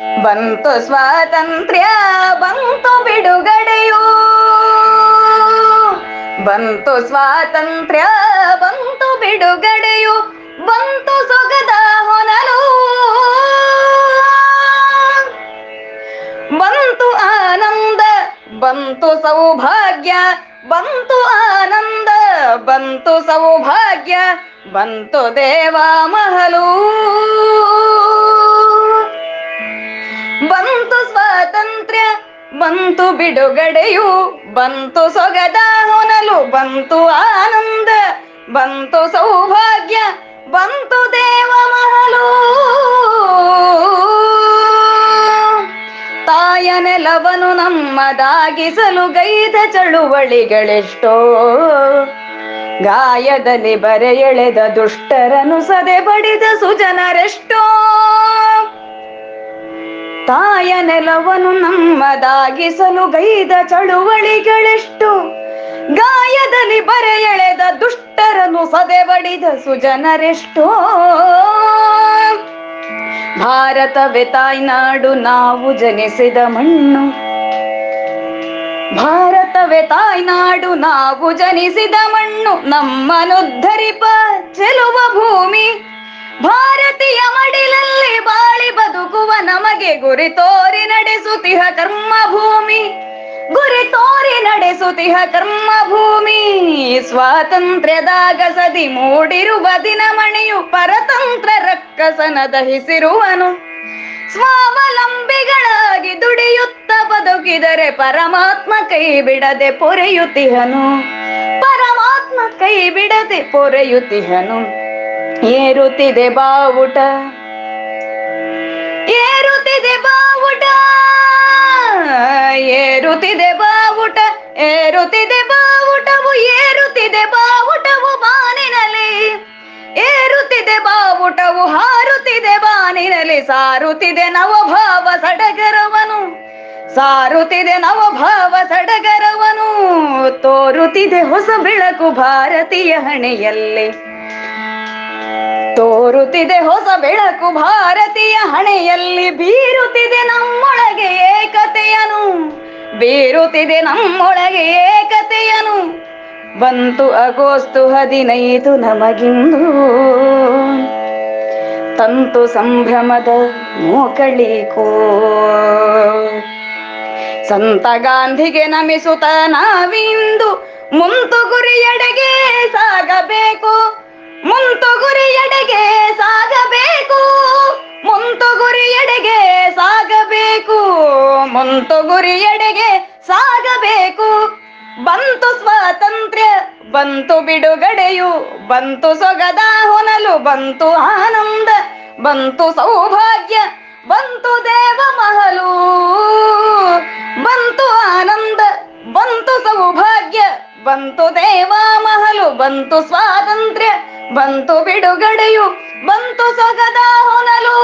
ಬಂತು ಸ್ವಾತಂತ್ರ್ಯ, ಬಂತು ಬಿಡುಗಡೆಯು. ಬಂತು ಸ್ವಾತಂತ್ರ್ಯ, ಬಂತು ಬಿಡುಗಡೆಯು. ಬಂತು ಸೊಗದ ಹೊನಲು. ಬಂತು ಆನಂದ, ಬಂತು ಸೌಭಾಗ್ಯ. ಬಂತು ಆನಂದ, ಬಂತು ಸೌಭಾಗ್ಯ. ಬಂತು ದೇವಾ ಮಹಲು. ಬಿಡುಗಡೆಯು ಬಂತು ಸೊಗದ ಹೊನಲು ಬಂತು ಆನಂದ, ಬಂತು ಸೌಭಾಗ್ಯ, ಬಂತು ದೇವ ಮಹಲು. ತಾಯ ನಮ್ಮದಾಗಿಸಲು ಗೈದ ಚಳುವಳಿಗಳೆಷ್ಟೋ. ಗಾಯದಲ್ಲಿ ಬರೆ ಎಳೆದ ದುಷ್ಟರನು ಸದೆ ಬಡಿದ ಸುಜನರೆಷ್ಟೋ. ತಾಯ ನೆಲವನು ನಮ್ಮದಾಗಿಸಲು ಗೈದ ಚಳುವಳಿಗಳೆಷ್ಟು. ಗಾಯದಲ್ಲಿ ಬರೆ ಎಳೆದ ದುಷ್ಟರನು ಸದೆ ಬಡಿದ ಸುಜನರೆಷ್ಟೋ. ಭಾರತವೇ ತಾಯ್ನಾಡು, ನಾವು ಜನಿಸಿದ ಮಣ್ಣು. ಭಾರತವೇ ತಾಯ್ನಾಡು, ನಾವು ಜನಿಸಿದ ಮಣ್ಣು. ನಮ್ಮನುದ್ಧರಿಪ ಚೆಲುವ ಭೂಮಿ. ಭಾರತೀಯ ಮಡಿಲಲ್ಲಿ ಬಾಳಿ ಬದುಕುವ ನಮಗೆ ಗುರಿ ತೋರಿ ನಡೆಸುತ್ತಿಹ ಕರ್ಮ ಭೂಮಿ ಗುರಿ ತೋರಿ ನಡೆಸುತ್ತಿಹ ಕರ್ಮ ಭೂಮಿ ಸ್ವಾತಂತ್ರ್ಯದಾಗ ಸದಿ ಮೂಡಿರುವ ದಿನಮಣಿಯು ಪರತಂತ್ರ ರಕ್ಕಸನ ದಹಿಸಿರುವನು. ಸ್ವಾವಲಂಬಿಗಳಾಗಿ ದುಡಿಯುತ್ತ ಬದುಕಿದರೆ ಪರಮಾತ್ಮ ಕೈ ಬಿಡದೆ ಪೊರೆಯುತ್ತಿಹನು. ಪರಮಾತ್ಮ ಕೈ ಬಿಡದೆ ಪೊರೆಯುತ್ತಿಹನು. ಏರುತ್ತಿದೆ ಬಾವುಟ. ಏರುತ್ತಿದೆ ಬಾವುಟ, ಏರುತ್ತಿದೆ ಬಾವುಟವು ಏರುತ್ತಿದೆ ಬಾವುಟವು ಬಾನಿನಲ್ಲಿ. ಏರುತ್ತಿದೆ ಬಾವುಟವು, ಹಾರುತ್ತಿದೆ ಬಾನಿನಲ್ಲಿ. ಸಾರುತ್ತಿದೆ ನವಭಾವ ಸಡಗರವನು, ಸಾರುತ್ತಿದೆ ನವಭಾವ ಸಡಗರವನು. ತೋರುತ್ತಿದೆ ಹೊಸ ಬೆಳಕು ಭಾರತೀಯ ಹಣೆಯಲ್ಲಿ. ತೋರುತ್ತಿದೆ ಹೊಸ ಬೆಳಕು ಭಾರತೀಯ ಹಣೆಯಲ್ಲಿ. ಬೀರುತ್ತಿದೆ ನಮ್ಮೊಳಗೆ ಏಕತೆಯನು. ಬೀರುತ್ತಿದೆ ನಮ್ಮೊಳಗೆ ಏಕತೆಯನು. ಬಂತು ಅಗೋಸ್ತು ಹದಿನೈದು ನಮಗಿಂದು. ತಂತು ಸಂಭ್ರಮದ ಮೋಕಳಿಕೋ ಸಂತ ಗಾಂಧಿಗೆ ನಮಿಸುತ್ತ ನಾವಿಂದು. ಮುಂತು ಗುರಿಯಡೆಗೆ ಸಾಗಬೇಕು. ಮುಂತು ಗುರಿಯಡೆಗೆ ಸಾಗಬೇಕು. ಬಂತು ಸ್ವಾತಂತ್ರ್ಯ, ಬಂತು ಬಿಡುಗಡೆಯು, ಬಂತು ಸೊಗದ ಹೊನಲು, ಬಂತು ಆನಂದ, ಬಂತು ಸೌಭಾಗ್ಯ, ಬಂತು ದೇವ ಮಹಲು. ಬಂತು ಆನಂದ, ಬಂತು ಸೌಭಾಗ್ಯ, ಬಂತು ದೇವ ಮಹಲು, ಬಂತು ಸ್ವಾತಂತ್ರ್ಯ, ಬಂತು ಬಿಡುಗಡೆಯು, ಬಂತು ಸೊಗದ ಹೊನಲು.